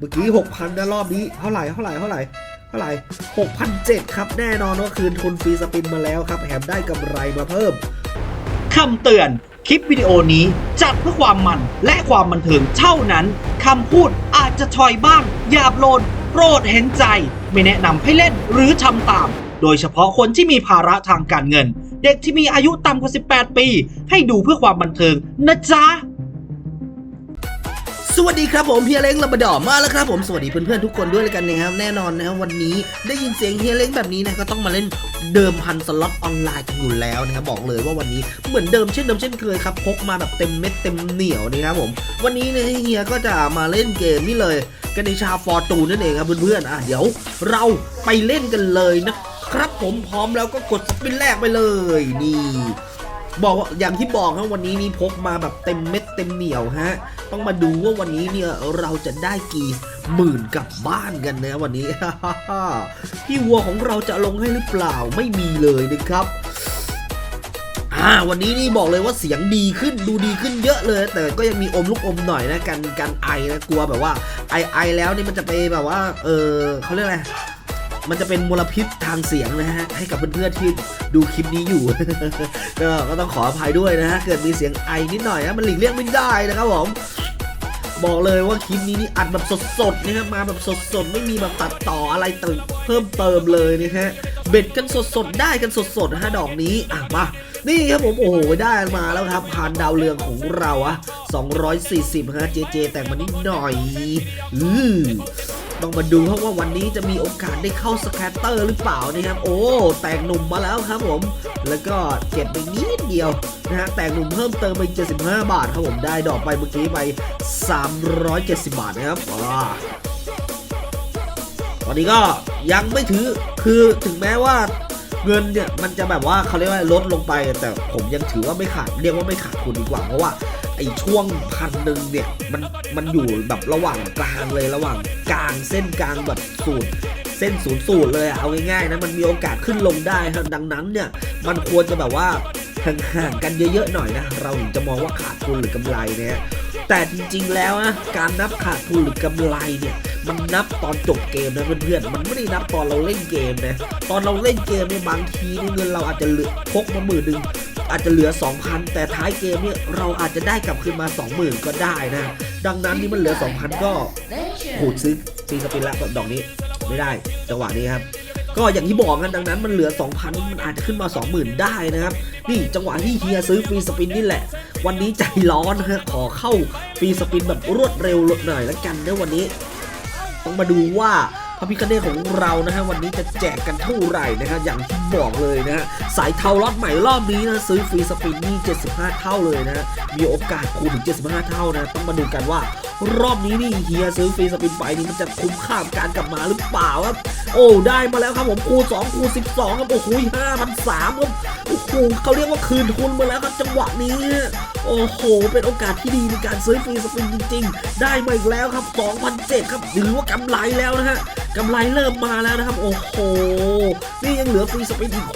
เมื่อกี้6,000นะรอบนี้เท่าไหร่เท่าไหร่เท่าไหร่เท่าไหร่6,700ครับแน่นอนว่าคืนทุนฟรีสปินมาแล้วครับแถมได้กำไรมาเพิ่มคำเตือนคลิปวิดีโอนี้จัดเพื่อความมันและความบันเทิงเท่านั้นคำพูดอาจจะชอยบ้างหยาบโลนโปรดเห็นใจ ไม่แนะนำให้เล่นหรือทำตาม โดยเฉพาะคนที่มีภาระทางการเงิน เด็กที่มีอายุต่ำกว่า 18 ปี ให้ดูเพื่อความบันเทิงนะจ๊ะ สวัสดีครับผมเฮียเล้งลำบดอมาแล้วครับผมสวัสดีเพื่อนๆทุกคนด้วยเลยกันนะครับแน่นอนนะครับวันนี้ได้ยินเสียงเฮียเล้งแบบนี้นะก็ต้องมาเล่นเดิมพันสล็อตออนไลน์กันอยู่แล้วนะครับบอกเลยว่าวันนี้เหมือนเดิมเช่นเดิมเช่นเคยครับพกมาแบบเต็มเม็ดเต็มเหนียวนะครับผม วันนี้เนี่ยเฮียก็จะมาเล่นเกมนี่เลยกันในชาฟอร์ตูนนั่นเองครับเพื่อนๆอะเดี๋ยวเราไปเล่นกันเลยนะครับผมพร้อมแล้วก็กดสปินแรกไปเลยนี่ บอกว่าอย่างที่บอกครับวันนี้นี่พกมาแบบเต็มเม็ดเต็มเหนียวฮะ ต้องมาดูว่าวันนี้เนี่ยเราจะได้กี่หมื่นกลับบ้านกันนะวันนี้ พี่วัวของเราจะลงให้หรือเปล่าไม่มีเลยนะครับอ่าวันนี้นี่บอกเลยว่าเสียงดีขึ้นดูดีขึ้นเยอะเลย แต่ก็ยังมีอมลูกอมหน่อยนะกันกันไอนะกลัวแบบว่าไอไอแล้วนี่มันจะไปแบบว่าเออเขาเรียกอะไร มันจะเป็นมลพิษทางเสียงนะฮะให้กับเพื่อนๆที่ดูคลิปนี้อยู่ก็ก็ต้องขออภัยด้วยนะฮะเกิดมีเสียงไอนิดหน่อยนะมันหลีกเลี่ยงไม่ได้นะครับผมบอกเลยว่าคลิปนี้นี่อัดแบบสดๆนะครับมาแบบสดๆ ไม่มีแบบตัดต่ออะไรเติมเพิ่มเติมเลยนะฮะเบ็ดกันสดๆ ได้กันสดๆนะฮะดอกนี้อะมานี่ครับผมโอ้โหได้มาแล้วครับผ่านดาวเรืองของเราอะ240ฮะเจเจแต่งมานิดหน่อย อือ ต้องมาดูครับว่าวันนี้จะมีโอกาสได้เข้าสแคตเตอร์หรือเปล่านะครับ โอ้ แต่งหนุ่มมาแล้วครับผม แล้วก็เก็บไปนิดเดียวนะฮะ แต่งหนุ่มเพิ่มเติมไป 75 บาทครับผม ได้ดอกไปเมื่อกี้ไป 370 บาทนะครับว้าตอนนี้ก็ยังไม่ถือ คือถึงแม้ว่าเงินเนี่ยมันจะแบบว่าเขาเรียกว่าลดลงไปแต่ผมยังถือว่าไม่ขาดเรียกว่าไม่ขาดทุนดีกว่าเพราะว่า อ้ช่วงพันหนึ่งเนี่ยมันมันอยู่แบบระหว่างกลางเลยระหว่างกลางเส้นกลางแบบสูตรเส้นศูนย์สูตรเลยเอาง่ายๆนะมันมีโอกาสขึ้นลงได้ครับดังนั้นเนี่ยมันควรจะแบบว่าห่างๆกันเยอะๆหน่อยนะ เราถึงจะมองว่าขาดทุนหรือกำไรเนี่ยแต่จริงๆแล้วนะการนับขาดทุนหรือกำไรเนี่ยมันนับตอนจบเกมนะเพื่อนๆ มันไม่ได้นับตอนเราเล่นเกมนะ ตอนเราเล่นเกมเนี่ยบางทีเนี่ยเงินเราอาจจะเหลือพกมาหมื่นหนึ่ง อาจจะเหลือ 2,000 แต่ท้ายเกมเนี่ยเราอาจจะได้กลับคืนมา 20,000 ก็ได้นะ ดังนั้นนี่มันเหลือ 2,000 ก็ขูดซื้อซีสปินละดอกนี้ไม่ได้จังหวะนี้ครับก็อย่างที่บอกกันดังนั้นมันเหลือ 2,000 มันอาจจะขึ้นมา 20,000 ได้นะครับ นี่จังหวะที่เฮียซื้อฟรีสปินนี่แหละ วันนี้ใจร้อนฮะขอเข้าฟรีสปินแบบรวดเร็วหน่อยละกันนะวันนี้ ต้องมาดูว่า พระพิคเนตของเรานะฮะวันนี้จะแจกกันเท่าไหร่นะฮะอย่างที่บอกเลยนะฮะสายเทาล็อตใหม่รอบนี้นะซื้อฟรีสปินนี่75 เท่าเลยนะฮะมีโอกาสคูณถึง 75 เท่านะต้องมาดูกันว่า รอบนี้นี่เฮียซื้อฟรีสปินไปนี่มันจะคุ้มค่าการกลับมาหรือเปล่าครับ โอ้ได้มาแล้วครับผมคูณ2คูณ12ครับโอ้โห5,003ครับโอ้โหเขาเรียกว่าคืนทุนมาแล้วครับจังหวะนี้ โอ้โห เป็นโอกาสที่ดีในการซื้อฟรีสปินจริง ๆ ได้มาอีกแล้วครับ2,007ครับถือว่ากำไรแล้วนะฮะกำไรเริ่มมาแล้วนะครับ โอ้โห นี่ยังเหลือฟรีสปินอีก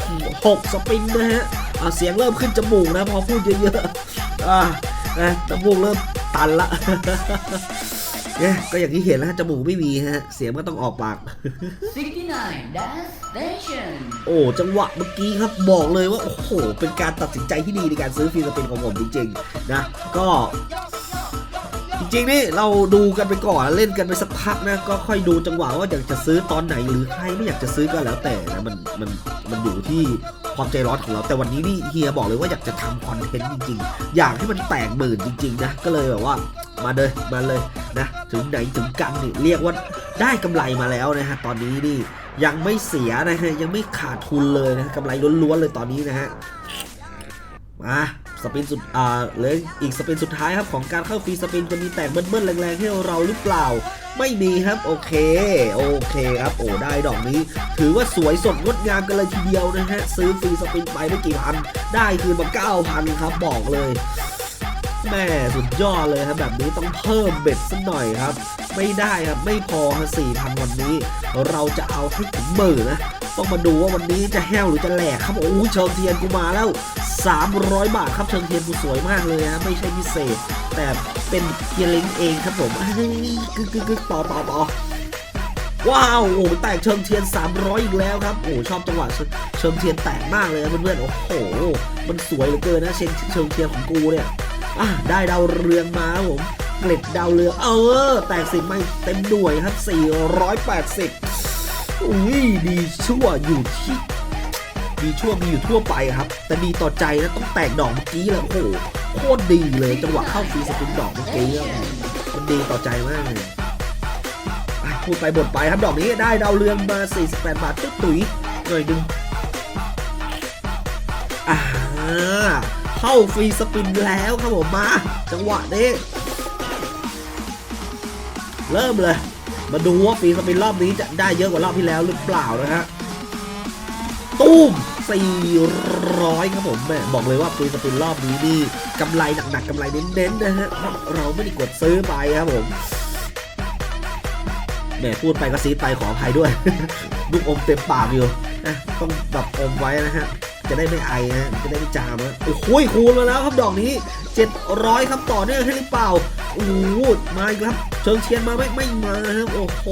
6สปินนะฮะเสียงเริ่มขึ้นจมูกนะพอพูดเยอะๆอะนะจมูกเริ่ม ตันละเนี่ยก็อย่างที่เห็นแล้วฮะจมูกไม่มีฮะ เสียงก็ต้องออกปาก 69 Dance Station โอ้จังหวะเมื่อกี้ครับบอกเลยว่า โอ้โห เป็นการตัดสินใจที่ดีในการซื้อฟรีสปินของผมจริงๆนะ ก็ จริงๆนี่เราดูกันไปก่อนเล่นกันไปสักพักนะก็ค่อยดูจังหวะว่าอยากจะซื้อตอนไหนหรือใครไม่อยากจะซื้อก็แล้วแต่นะมันมันมันอยู่ที่ความใจร้อนของเราแต่วันนี้นี่เฮียบอกเลยว่าอยากจะทำคอนเทนต์จริงๆ อยากให้มันแตกหมื่นจริง ๆ นะ ก็เลยแบบว่ามาเลยมาเลยนะถึงไหนถึงกันนี่เรียกว่าได้กำไรมาแล้วนะฮะตอนนี้นี่ยังไม่เสียนะฮะยังไม่ขาดทุนเลยนะกำไรล้วนๆเลยตอนนี้นะฮะมา สปินสุดอ่าเหลยอีกสปินสุดท้ายครับของการเข้าฟรีสปินจะมีแตกเบิ้ลๆแรงๆให้เราหรือเปล่า ไม่มีครับโอเคโอเคครับโอ้ได้ดอกนี้ ถือว่าสวยสดงดงามกันเลยทีเดียวนะฮะซื้อฟรีสปินไปไม่กี่พันได้คืนมา9,000ครับบอกเลยแม่สุดยอดเลยครับแบบนี้ต้องเพิ่มเบ็ดสักหน่อยครับ ไม่ได้ครับไม่พอฮะ4,000วันนี้ เราจะเอาให้ถึงหมื่นนะ ต้องมาดูว่าวันนี้จะแห้วหรือจะแหลกครับโอ้โเชิงเทียนกูมาแล้ว 300 บาทครับเชิงเทียนกูสวยมากเลยนะไม่ใช่พิเศษ แต่เป็นเทียนเล้งเองครับผมกึกกึกกึกต่อต่อต่อว้าวโอ้แตกเชิงเทียน 300 อีกแล้วครับโอ้ชอบจังหวะเชิงเชิงเทียนแตกมากเลยเพื่อนๆโอ้โหมันสวยเหลือเกินนะเชิงเชิงเทียนของกูเนี่ยอะได้ดาวเรืองมาครับผมเกล็ดดาวเรืองเออ แตกสิบไม่เต็มหน่วยครับ480 อุ้ยดีชั่วอยู่ที่ดีชั่วมีอยู่ทั่วไปครับ แต่ดีต่อใจนะต้องแตกดอกเมื่อกี้แล้วโอ้โหโคตรดีเลยจังหวะเข้าฟรีสปินดอกเมื่อกี้มันดีต่อใจมากเลยพูดไปบ่นไปครับดอกนี้ได้ดาวเรืองมา48บาทตุ๊ยตุ๋ยหน่อยดึงอ่าเข้าฟรีสปินแล้วครับผมมา จังหวะนี้ เริ่มเลย มาดูว่าฟรีสปินรอบนี้จะได้เยอะกว่ารอบที่แล้วหรือเปล่านะฮะตุ้ม400 ครับผมแม่บอกเลยว่าฟรีสปินรอบนี้นี่กำไรหนักๆกำไรเน้นๆนะฮะเราไม่ได้กดซื้อไปครับผมแหม่พูดไปก็ซีดไปขออภัยด้วย ลูกอมเต็มปากอยู่นะต้องแบบอมไว้นะฮะจะได้ไม่ไอนะจะได้ไม่จามนะโอ้โหคูณมาแล้วครับดอกนี้ 700 ครับต่อเนื่องให้หรือเปล่า โอ้โหมาอีกครับเชิงเทียนมาไหม่ไม่มาครับโอ้โห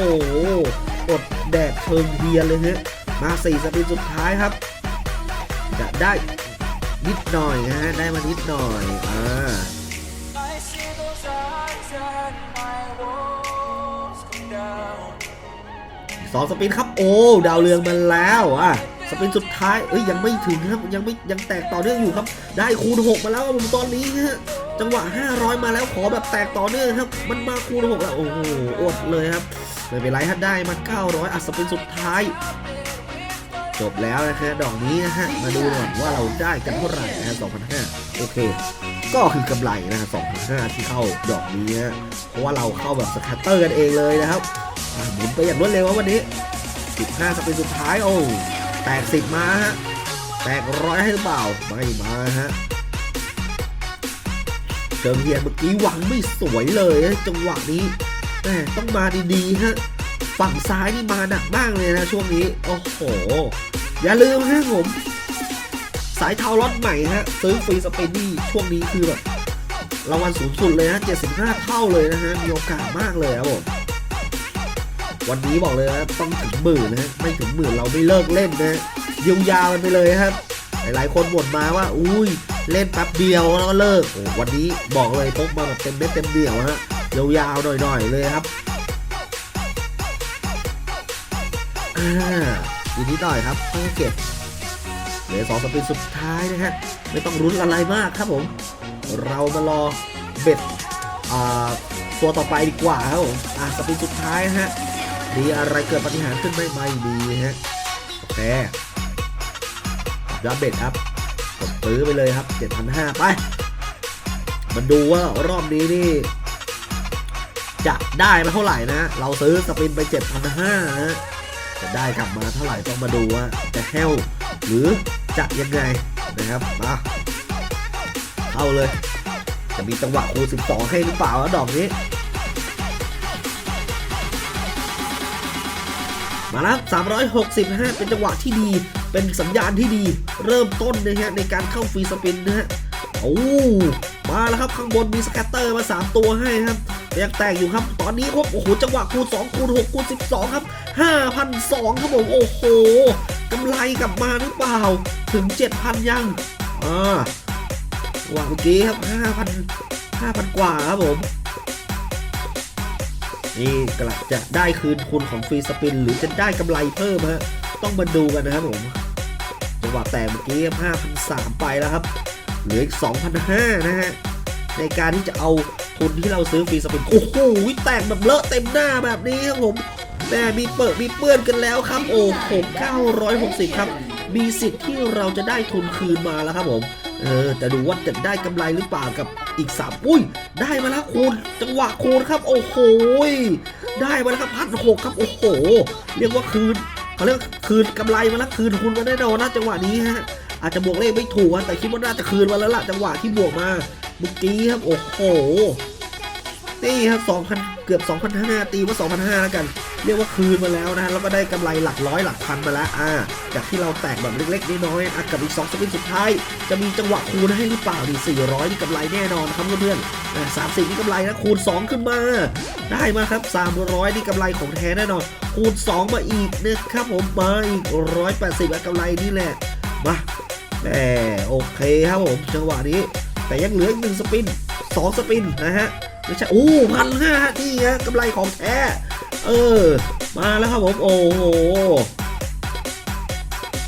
อดแดดเชิงเทียนเลยฮะมาสี่สปินสุดท้ายครับ จะได้นิดหน่อยนะฮะได้มานิดหน่อยอ่าสองสปินครับโอ้ดาวเรืองมาแล้วอะสปินสุดท้ายเอ้ยยังไม่ถึงครับยังไม่ยังแตกต่อเนื่องอยู่ครับ ได้คูณ6มาแล้วผมตอนนี้ฮะ จังหวะ 500 มาแล้วขอแบบแตกต่อเนื่องครับ มันมาคูณ6แล้ว โอ้โห อดเลยครับไม่เป็นไรฮะได้มา 900อะสปินสุดท้าย จบแล้วนะฮะดอกนี้นะฮะ มาดูหน่อยว่าเราได้กันเท่าไหร่นะฮะ2,500 โอเค ก็คือกำไรนะฮะ2,500 ที่เข้าดอกนี้นะเพราะว่าเราเข้าแบบสแคตเตอร์กันเองเลยนะครับหมุนไปอย่างรวดเร็ววันนี้ 15สปินสุดท้ายโอ้แตก10มาฮะแตกร้อยให้หรือเปล่าไม่มาฮะ เจิงเฮียเมื่อกี้หวังไม่สวยเลยจังหวะนี้แหมต้องมาดีๆฮะฝั่งซ้ายนี่มาหนักมากเลยนะช่วงนี้ โอ้โห อย่าลืมฮะผม สายเทาล็อตใหม่ฮะซื้อฟรีสเปนนี่ช่วงนี้คือแบบรางวัลสูงสุดเลยนะ75 เท่าเลยนะฮะ มีโอกาสมากเลยครับผม วันนี้บอกเลยนะต้องถึงหมื่นนะฮะ ไม่ถึงหมื่นเราไม่เลิกเล่นนะยาวๆกันไปเลยครับ หลายๆคนบ่นมาว่า อุ้ย เล่นแป๊บเดียวแล้วก็เลิก วันนี้บอกเลยพกมาแบบเต็มเม็ดเต็มเดี่ยวฮะยาวๆหน่อยๆเลยครับอ่าอีกนิดหน่อยครับต้องเก็บเหลือสองสปินสุดท้ายนะฮะไม่ต้องรุ้นอะไรมากครับผม เรามารอเบ็ดอ่าตัวต่อไปดีกว่าครับผมอะสปินสุดท้ายนะฮะมีอะไรเกิดปฏิหารขึ้นไหมไม่มีฮะโอเครับเบ็ดครับ ดซื้อไปเลยครับ 7,500 ไปมาดูว่ารอบนี้นี่ จะได้มาเท่าไหร่นะ เราซื้อสปินไป 7,500นะจะได้กลับมาเท่าไหร่ต้องมาดูว่าจะแห้วหรือจะยังไงนะครับมาเข้าเลย จะมีจังหวะคูณ12 ให้หรือเปล่าดอกนี้ มาแล้ว 365 เป็นจังหวะที่ดี เป็นสัญญาณที่ดี เริ่มต้นนะฮะในการเข้าฟรีสปินนะฮะโอ้มาแล้วครับข้างบนมีสแกตเตอร์มา 3 ตัวให้ครับยังแตกอยู่ครับ ตอนนี้ครับโอ้โหจังหวะคูณ2คูณ6คูณ12 ครับ 5,002ครับผมโอ้โหกำไรกลับมาหรือเปล่าถึง 7,000 ยังอ่าว่าเมื่อกี้ครับ5,000 5,000 กว่าครับผม นี่กระจะได้คืนทุนของฟรีสปิน หรือจะได้กำไรเพิ่มฮะต้องมาดูกันนะครับผมจังหวะแตกเมื่อกี้ 5,003 ไปแล้วครับ เหลืออีก 2,500 นะฮะ ในการที่จะเอาทุนที่เราซื้อฟรีสปิน โอ้โหแตกแบบเลอะเต็มหน้าแบบนี้ครับผมแม่มีเปิดมีเปื้อนกันแล้วครับ โอ้โห960 ครับ มีสิทธิ์ที่เราจะได้ทุนคืนมาแล้วครับผม เออ แต่ดูว่าจะได้กำไรหรือเปล่ากับอีกสามอุ้ย ได้มาแล้วคูณจังหวะคูณครับ โอ้โหได้มาแล้วครับพันหกครับ โอ้โห เรียกว่าคืนเขาเรียกคืนกำไรมาแล้วคืนทุนมาแน่นอนนะจังหวะนี้ฮะอาจจะบวกเลขไม่ถูกอะแต่คิดว่าน่าจะคืนมาแล้วล่ะจังหวะที่บวกมาเมื่อกี้ครับ โอ้โห นี่ครับ2,000เกือบ 2,500 ตีว่า 2,500 แล้วกัน เรียกว่าคืนมาแล้วนะแล้วก็ได้กำไรหลักร้อยหลักพันมาแล้วอ่าจากที่เราแตกแบบเล็กๆน้อยๆอะกับอีก 2 สปินสุดท้าย จะมีจังหวะคูณให้หรือเปล่าดิ400 นี่กำไรแน่นอนครับเพื่อนๆอ่า30นี่กำไรนะคูณ 2 ขึ้นมา ได้มาครับ 300 นี่กำไรของแท้แน่นอน คูณ 2 มาอีกนะครับผมมาอีก 180แล้วกำไรนี่แหละมาแต่โอเคครับผมจังหวะนี้ แต่ยังเหลืออีกหนึ่งสปินสองสปินนะฮะ ไม่ใช่โอ้พันห้านี่ฮะกำไรของแท้เออ มาแล้วครับผมโอ้โห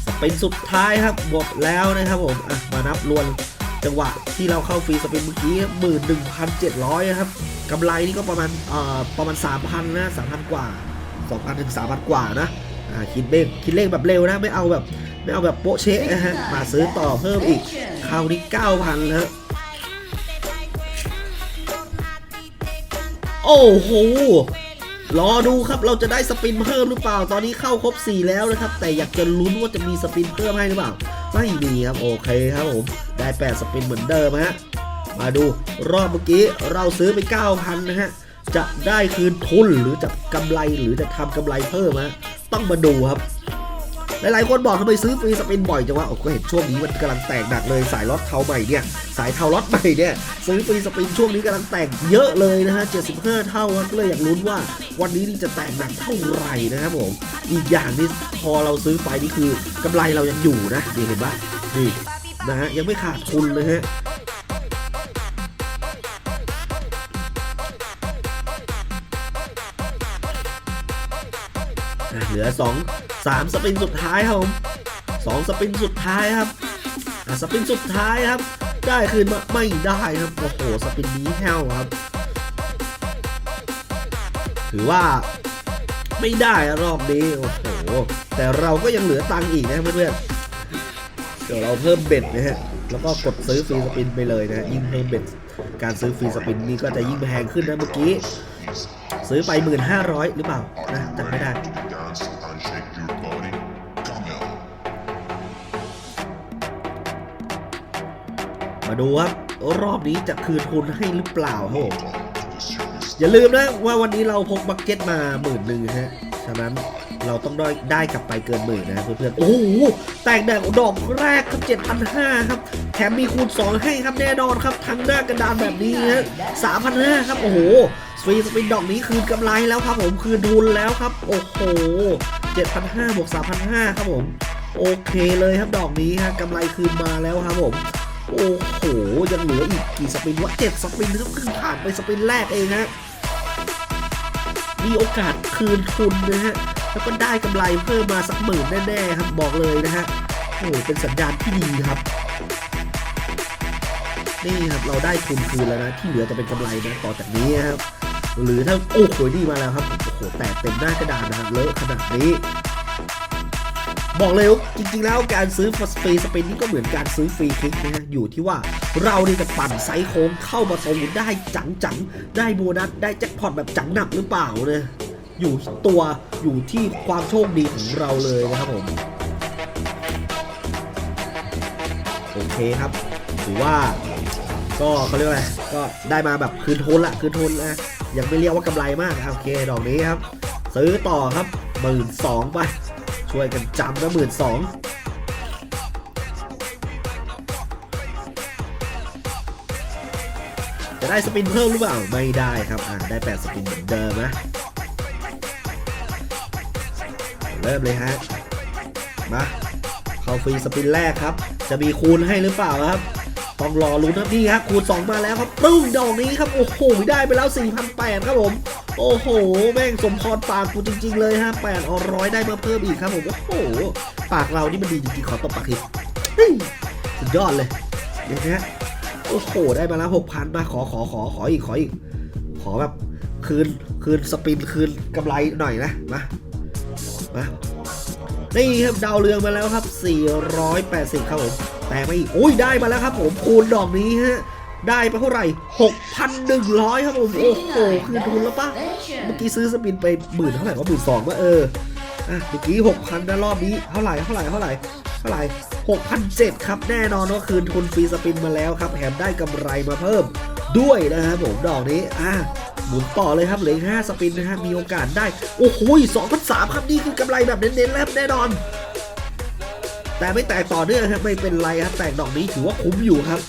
สปินสุดท้ายครับหมดแล้วนะครับผมอะมานับรวมจังหวะที่เราเข้าฟรีสปินเมื่อกี้หมื่นหนึ่งพันเจ็ดร้อยครับกำไรนี่ก็ประมาณเอ่อประมาณสามพันนะสามพันกว่าสองพันถึงสามพันกว่านะอ่าคิดเลขคิดเลขแบบเร็วนะไม่เอาแบบไม่เอาแบบโป๊ะเชะนะฮะมาซื้อต่อเพิ่มอีกคราวนี้เก้าพันแล้ว โอ้โห รอดูครับเราจะได้สปินเพิ่มหรือเปล่า ตอนนี้เข้าครบ 4 แล้วนะครับ แต่อยากจะลุ้นว่าจะมีสปินเพิ่มให้หรือเปล่า ไม่มีครับ โอเคครับผม ได้ 8 สปินเหมือนเดิมฮะ มาดูรอบเมื่อกี้เราซื้อไป 9,000 นะฮะ จะได้คืนทุนหรือจะกำไรหรือจะทำกำไรเพิ่มฮะ ต้องมาดูครับ หลายๆคนบอกทำไมซื้อฟรีสปินบ่อยจังวะโอ้ก็เห็นช่วงนี้มันกำลังแตกหนักเลยสายล็อตเทาใหม่เนี่ยสายเทาล็อตใหม่เนี่ยซื้อฟรีสปินช่วงนี้กำลังแตกเยอะเลยนะฮะ75 เท่าครับก็เลยอยากลุ้นว่า วันนี้นี่จะแตกหนักเท่าไหร่นะครับผมอีกอย่างนี่พอเราซื้อไปนี่คือกำไรเรายังอยู่นะนี่เห็นปะนี่นะฮะยังไม่ขาดทุนเลยฮะอะเหลือ 2 3 สปินสุดท้ายครับผม2สปินสุดท้ายครับอะสปินสุดท้ายครับ ได้คืนมาไม่ได้ครับโอ้โหสปินนี้แห้วครับ ถือว่าไม่ได้รอบนี้โอ้โหแต่เราก็ยังเหลือตังค์อีกนะเพื่อนๆเดี๋ยวเราเพิ่มเบ็ดนะฮะแล้วก็กดซื้อฟรีสปินไปเลยนะฮะยิ่งเพิ่มเบ็ดการซื้อฟรีสปินนี้ก็จะยิ่งแพงขึ้นนะเมื่อกี้ ซื้อไป 1,500 หรือเปล่านะจำไม่ได้ มาดูครับรอบนี้จะคืนทุนให้หรือเปล่าครับผมอย่าลืมนะว่าวันนี้เราพกบักเก็ตมาหมื่นหนึ่งฮะ ฉะนั้นเราต้องได้ได้กลับไปเกินหมื่นนะเพื่อนๆ โอ้โห แตกแดกดอกแรกครับ7,500 ครับ แถมมีคูณ 2 ให้ครับแน่นอนครับ ทั้งหน้ากระดานแบบนี้ฮะ3,500 ครับ โอ้โหฟรีสปินดอกนี้คืนกำไรแล้วครับผม คืนทุนแล้วครับ โอ้โห7,500บวก3,500 ครับผม โอเคเลยครับดอกนี้ฮะกำไรคืนมาแล้วครับผม โอ้โห ยังเหลืออีกกี่สปินวะเจ็ดสปินครับเพิ่งผ่านไปสปินแรกเองฮะ มีโอกาสคืนทุนนะฮะ แล้วก็ได้กำไรเพิ่มมาสักหมื่นแน่ๆครับบอกเลยนะฮะ โอ้เป็นสัญญาณที่ดีครับ นี่ครับเราได้ทุนคืนแล้วนะ ที่เหลือจะเป็นกำไรนะต่อจากนี้นครับ หรือถ้าโอ้โหนี่มาแล้วครับ โอ้โหแตกเต็มหน้ากระดานนะครับเลอะขนาดนี้ บอกเลยว่าจริงๆแล้วการซื้อฟรีสปินนี่ก็เหมือนการซื้อฟรีคลิกนะฮะอยู่ที่ว่าเราเนี่ยจะปั่นไซส์โค้งเข้ามาตรงได้จังๆ ได้โบนัสได้แจ็คพอตแบบจังหนักหรือเปล่าเนี่ยอยู่ตัวอยู่ที่ความโชคดีของเราเลยนะครับผม โอเคครับถือว่าก็เขาเรียกว่าอะไรก็ได้มาแบบคืนทุนละคืนทุนนะยังไม่เรียกว่ากำไรมากโอเคดอกนี้ครับ ซื้อต่อครับหมื่นสองไป ช่วยกันจำนะหมื่นสองจะได้สปินเพิ่มหรือเปล่า ไม่ได้ครับ อ่าได้ 8 สปินเหมือนเดิมนะ เริ่มเลยฮะ มา เข้าฟรีสปินแรกครับ จะมีคูณให้หรือเปล่าครับ ต้องรอลุ้นครับนี่ครับคูณ 2 มาแล้วครับปึ้งดอกนี้ครับ โอ้โห ได้ไปแล้ว4,800ครับผม โอ้โห แม่งสมพรปากกูจริง ๆ เลยฮะแปดอร้อยได้มาเพิ่มอีกครับผมโอ้โห ปากเรานี่มันดีจริงๆ ขอตบปากทีเฮ้ยสุดยอดเลยเดี๋ยวนะโอ้โห ได้มาแล้วหกพันมาขอขอขอขออีกขออีก ขอแบบคืนคืนสปินคืนกำไรหน่อยนะ มา มานี่ครับดาวเรืองมาแล้วครับ 480 ครับผม แต่ไม่อีกโอ้ยได้มาแล้วครับผมคูณดอกนี้ฮะ ได้ไปเท่าไหร่ 6,100 ครับผม โอ้โห คืนทุนแล้วปะเมื่อกี้ซื้อสปินไปหมื่นเท่าไหร่ว่าหมื่นสองว่าเอออะเมื่อกี้หกพันนะรอบนี้ เท่าไหร่ เท่าไหร่ เท่าไหร่ เท่าไหร่หกพันเจ็ดครับ แน่นอนว่าคืนทุนฟรีสปินมาแล้วครับ แถมได้กำไรมาเพิ่มด้วยนะครับผม ดอกนี้ อะหมุนต่อเลยครับเหลืออกห้าสปินนะฮะ มีโอกาสได้ โอ้โหสองพันสามครับนี่คือกำไรแบบเน้นๆแล้วครับแน่นอนแต่ไม่แตกต่อเนื่องครับไม่เป็นไรครับแตกดอกนี้ถือว่าคุ้มอยู่ครับ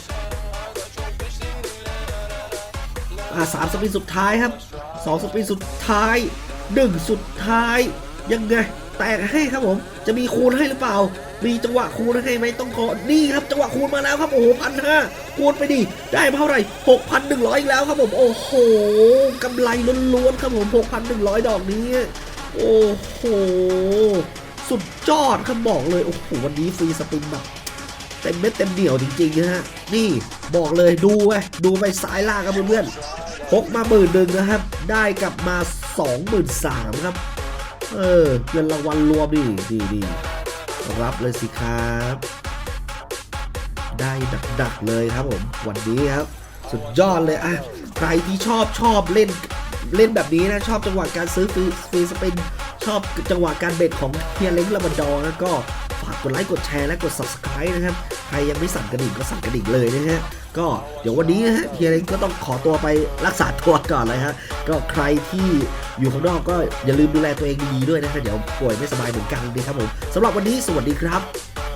อ่าสามสปินสุดท้ายครับสองสปินสุดท้ายหนึ่งสุดท้าย ยังไง แตกให้ครับผม จะมีคูณให้หรือเปล่า มีจังหวะคูณให้ไหมต้องขอนี่ครับจังหวะคูณมาแล้วครับโอ้โหพันห้าคูณไปดิได้เท่าไหร่หกพันหนึ่งร้อยอีกแล้วครับผมโอ้โหกำไรล้วนๆครับผมหกพันหนึ่งร้อยดอกนี้ โอ้โหสุดยอดครับบอกเลยโอ้โหวันนี้ฟรีสปินแบบ เต็มเม็ดเต็มเหนียวจริงๆนะฮะนี่บอกเลยดูไปดูไปซ้ายล่างครับเพื่อนๆพกมาหมื่นหนึ่งนะครับ ได้กลับมาสองหมื่นสามครับเออเงินรางวัลรวมดีดีดีรับเลยสิครับ ได้ดักๆเลยครับผมวันนี้ครับ สุดยอดเลยอะใครที่ชอบชอบเล่นเล่นแบบนี้นะ ชอบจังหวะการซื้อฟรีฟรีสปินชอบจังหวะการเบ็ดของเฮียเล้งลาบันดอร์นะก็ฝากกดไลค์กดแชร์และกด subscribe นะครับ ใครยังไม่สั่นกระดิ่งก็สั่นกระดิ่งเลยนะฮะก็เดี๋ยววันนี้นะฮะเฮียเล้งก็ต้องขอตัวไปรักษาตัวก่อนเลยฮะก็ใครที่อยู่ข้างนอกก็อย่าลืมดูแลตัวเองดีๆด้วยนะฮะเดี๋ยวป่วยไม่สบายเหมือนกันนะครับผมสำหรับวันนี้สวัสดีครับ